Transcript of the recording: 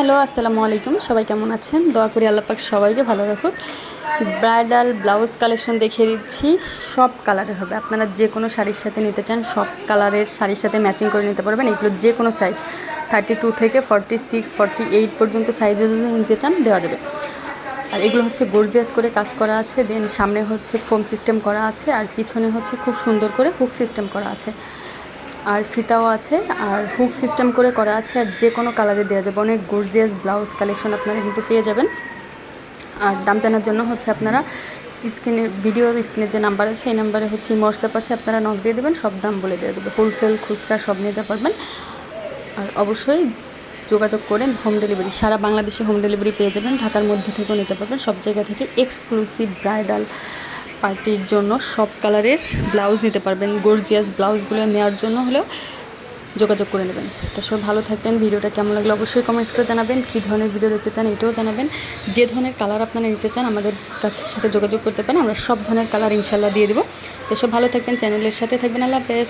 Hello, আসসালামু আলাইকুম। সবাই কেমন আছেন? দোয়া করি আল্লাহ পাক সবাইকে ভালো রাখুক। ব্রাইডাল ব্লাউজ কালেকশন দেখিয়ে দিচ্ছি। সব কালারের হবে। আপনারা যে কোনো শাড়ির সাথে নিতে চান, সব কালারের শাড়ির সাথে ম্যাচিং করে নিতে পারবেন। এগুলো যে কোনো সাইজ থার্টি টু থেকে ফর্টি সিক্স ফর্টি এইট পর্যন্ত সাইজে যদি নিতে চান, দেওয়া যাবে। আর এগুলো হচ্ছে গর্জিয়াস করে কাজ করা আছে। দেন সামনে হচ্ছে ফোম সিস্টেম করা আছে। আর পিছনে হচ্ছে খুব সুন্দর করে হুক সিস্টেম করা আছে। আর ফিতাও আছে, আর হুক সিস্টেম করে করা আছে, আর যে কোনো কালারে দেওয়া যাবে। অনেক গর্জিয়াস ব্লাউজ কালেকশন আপনারা কিন্তু পেয়ে যাবেন। আর দাম জানার জন্য হচ্ছে আপনারা স্ক্রিনে ভিডিও স্ক্রিনের যে নাম্বার আছে এই নাম্বারে হচ্ছে হোয়াটসঅ্যাপ আছে, আপনারা নক দিয়ে দেবেন, সব দাম বলে দেওয়া যাবে। হোলসেল খুচরা, সব নিতে পারবেন। আর অবশ্যই যোগাযোগ করেন হোম ডেলিভারি সারা বাংলাদেশে হোম ডেলিভারি পেয়ে যাবেন, ঢাকার মধ্যে থেকেও নিতে পারবেন, সব জায়গা থেকে এক্সক্লুসিভ ব্রাইডাল পার্টির জন্য সব কালারের ব্লাউজ নিতে পারবেন। গর্জিয়াস ব্লাউজগুলো নেওয়ার জন্য হলেও যোগাযোগ করে নেবেন। তো সবাই ভালো থাকবেন। ভিডিওটা কেমন লাগল অবশ্যই কমেন্টস করে জানাবেন। কী ধরনের ভিডিও দেখতে চান এটাও জানাবেন। যে ধরনের কালার আপনারা নিতে চান আমাদের কাছে সাথে যোগাযোগ করতে পারেন। আমরা সব ধরনের কালার ইনশাল্লাহ দিয়ে দেবো। তো সব ভালো থাকবেন। চ্যানেলের সাথে থাকবেন। আল্লাহ হাফেজ।